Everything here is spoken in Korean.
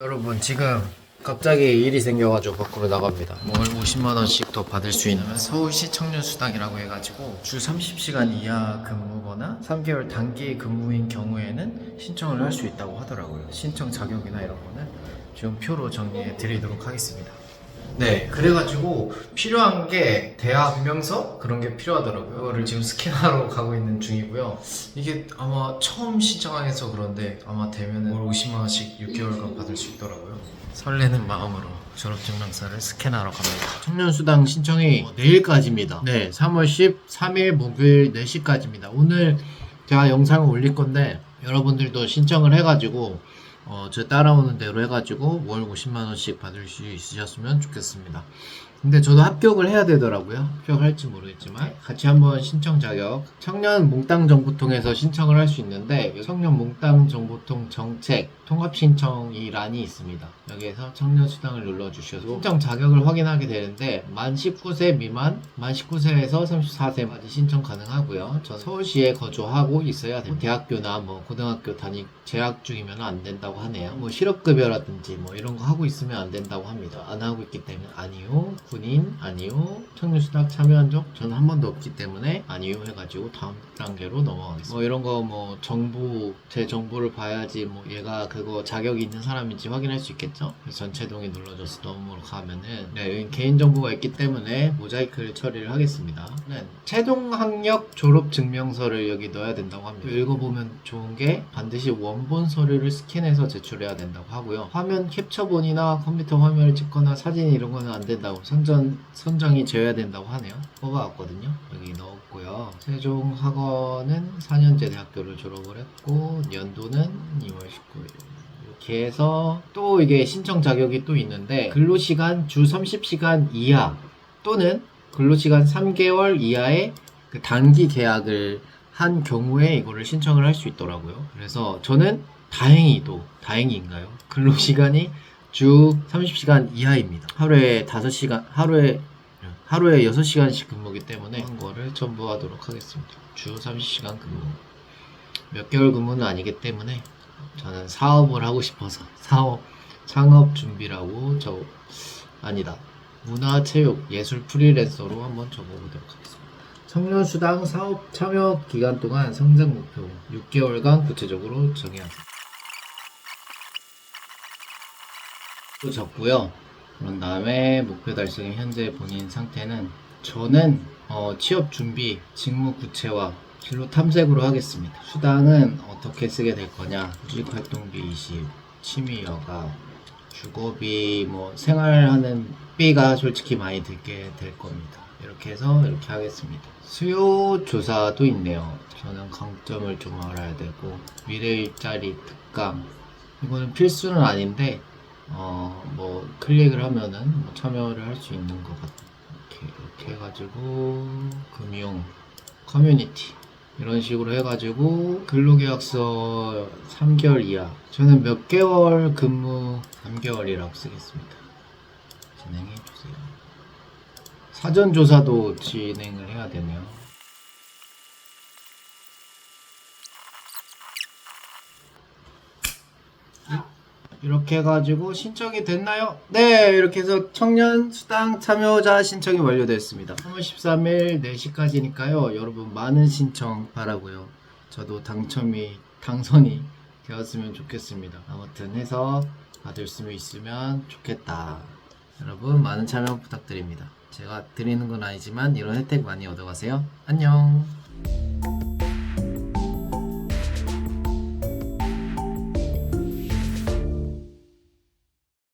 여러분 지금 갑자기 일이 생겨가지고 밖으로 나갑니다. 월 50만 원씩 더 받을 수 있는 서울시 청년수당이라고 해가지고 주 30시간 이하 근무거나 3개월 단기 근무인 경우에는 신청을 할 수 있다고 하더라고요. 신청 자격이나 이런 거는 지금 표로 정리해 드리도록 하겠습니다. 네, 그래가지고 필요한 게 대학 명서 그런 게 필요하더라고요. 그거를 지금 스캔하러 가고 있는 중이고요. 이게 아마 처음 신청해서 그런데 아마 되면은 월 50만 원씩 6개월간 받을 수 있더라고요. 설레는 마음으로 졸업증명서를 스캔하러 갑니다. 청년수당 신청이 내일까지입니다. 네, 3월 13일 목요일 4시까지입니다. 오늘 제가 영상을 올릴 건데 여러분들도 신청을 해가지고 어, 저 따라오는 대로 해가지고 월 50만원씩 받을 수 있으셨으면 좋겠습니다. 근데 저도 합격을 해야 되더라고요. 합격할지 모르겠지만 같이 한번 신청 자격 청년 몽땅 정보통에서 신청을 할 수 있는데 청년 몽땅 정보통 정책 통합 신청이 란이 있습니다. 여기에서 청년 수당을 눌러 주셔서 신청 자격을 확인하게 되는데 만 19세 미만, 만 19세에서 34세까지 신청 가능하고요. 전 서울시에 거주하고 있어야 됩니다. 대학교나 뭐 고등학교 다니 재학 중이면 안 된다고 하네요. 뭐 실업급여라든지 뭐 이런 거 하고 있으면 안 된다고 합니다. 안 하고 있기 때문에 아니요. 군인 아니요. 청년수당 참여한 적 저는 한 번도 없기 때문에 아니요 해가지고 다음 단계로 넘어가겠습니다. 뭐 이런 거 뭐 정보 제 정보를 봐야지 뭐 얘가 그거 자격이 있는 사람인지 확인할 수 있겠죠. 그래서 전체 동의 눌러줘서 넘어로 가면은 네, 개인 정보가 있기 때문에 모자이크를 처리를 하겠습니다. 네, 최종 학력 졸업 증명서를 여기 넣어야 된다고 합니다. 읽어보면 좋은 게 반드시 원본 서류를 스캔해서 제출해야 된다고 하고요. 화면 캡처본이나 컴퓨터 화면을 찍거나 사진 이런 거는 안 된다고 선전 선정이 되어야 된다고 하네요. 뽑아왔거든요. 여기 넣었고요. 세종 학원은 4년제 대학교를 졸업을 했고 연도는 2월 19일. 이렇게 해서 또 이게 신청 자격이 또 있는데 근로시간 주 30시간 이하 또는 근로시간 3개월 이하의 그 단기 계약을 한 경우에 이거를 신청을 할 수 있더라고요. 그래서 저는 다행히도 다행인가요? 근로 시간이 주 30시간 이하입니다. 하루에 5시간 하루에 하루에 6시간씩 근무기 때문에 한 거를 첨부하도록 하겠습니다. 주 30시간 근무. 몇 개월 근무는 아니기 때문에 저는 사업을 하고 싶어서 사업 창업 준비라고 저 아니다. 문화 체육 예술 프리랜서로 한번 적어보도록 하겠습니다. 청년 수당 사업 참여 기간 동안 성장 목표 6개월간 구체적으로 정해야 합니다. 또 적고요. 그런 다음에 목표 달성의 현재 본인 상태는 저는 어, 취업 준비, 직무 구체화, 진로 탐색으로 하겠습니다. 수당은 어떻게 쓰게 될 거냐? 구직 활동비 20, 취미 여가, 주거비, 뭐 생활하는 비가 솔직히 많이 들게 될 겁니다. 이렇게 해서 이렇게 하겠습니다. 수요 조사도 있네요. 저는 강점을 좀 알아야 되고 미래 일자리 특강 이거는 필수는 아닌데 어 뭐 클릭을 하면은 뭐 참여를 할 수 있는 것 같아요. 이렇게 이렇게 해가지고 금융 커뮤니티 이런 식으로 해가지고 근로계약서 3개월 이하 저는 몇 개월 근무 3개월이라고 쓰겠습니다. 진행해 주세요. 사전 조사도 진행을 해야 되네요. 이렇게 해가지고 신청이 됐나요? 네, 이렇게 해서 청년 수당 참여자 신청이 완료됐습니다. 3월 13일 4시까지니까요. 여러분 많은 신청 바라고요. 저도 당첨이 당선이 되었으면 좋겠습니다. 아무튼 해서 받을 수 있으면 좋겠다. 여러분 많은 참여 부탁드립니다. 제가 드리는 건 아니지만 이런 혜택 많이 얻어가세요. 안녕.